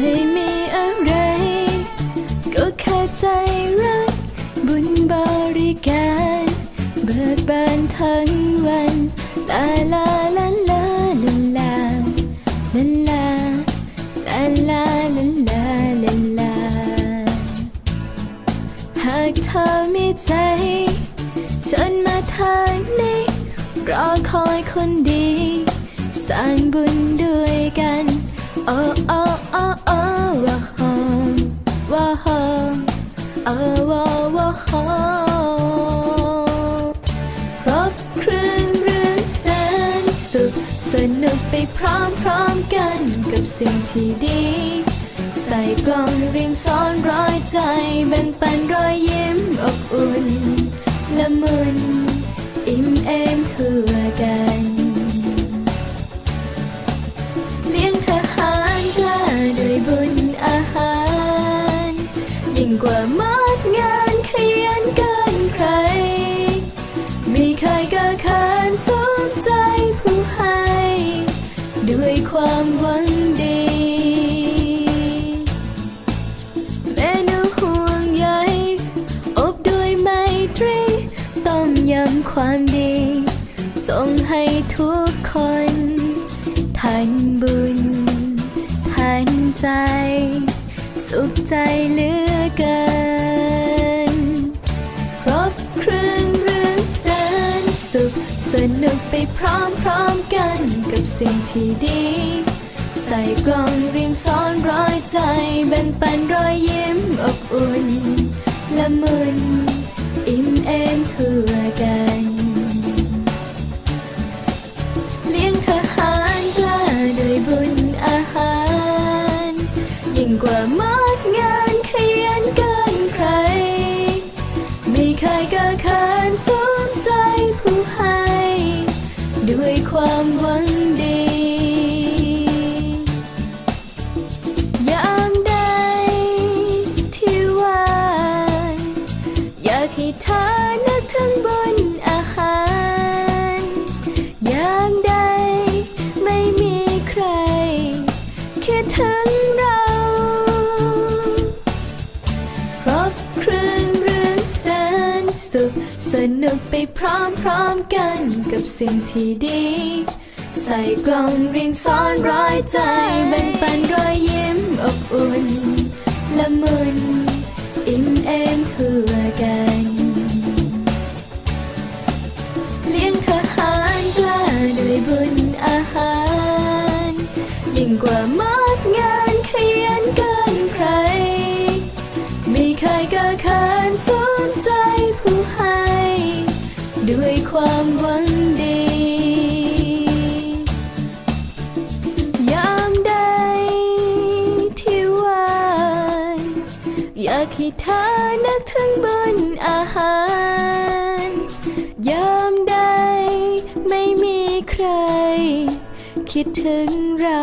ไม่มีอะไร ก็แค่ใจรัก บุญบริการ เบิกบานทั้งวันลาลาลาลาลาลาลาลาลาลาลาลาลาหากเธอมีใจ ฉันมาทางนี้รอคอยคนดี สร้างบุญด้วยกัน oh, oh. โอ้โอ้โอ้ว้าฮอว้าฮอโอ้ว้าว้าฮอครบครื่องเรือนแสนสุขสนุกไปพร้อมๆกันกับสิ่งที่ดี ใส่กล่องเรียงซ้อนร้อยใจแบ่งปันรอยยิ้มอบอุ่นละมุนอิ่มเอม กว่ามากงานขยันเกินใคร มีใครก็เขินสนใจผู้ให้ ด้วยความหวังดีเมนูห่วงใยอบด้วยไมตรี ต้มยำความดี ส่งให้ทุกคน ทันบุญ ทันใจ สุขใจเหลือเกิน ครบเครื่องเรือนแสนสุขสนุกไปพร้อมๆกันกับสิ่งที่ดี ใส่กล่องเรียงซ้อนร้อยใจแบ่งปันรอย ด้วยความหวังดี ยามใดที่ว่างอยากให้เธอ สุข สนุกไปพร้อมๆกันกับสิ่งที่ดี ใส่กล่องเรียงซ้อนร้อยใจแบ่งปันรอยยิ้มอบอุ่น ความหวังดี ยามใดที่ว่างอยากให้เธอนึกถึงบนอาหาร ยามใดไม่มีใคร คิดถึงเรา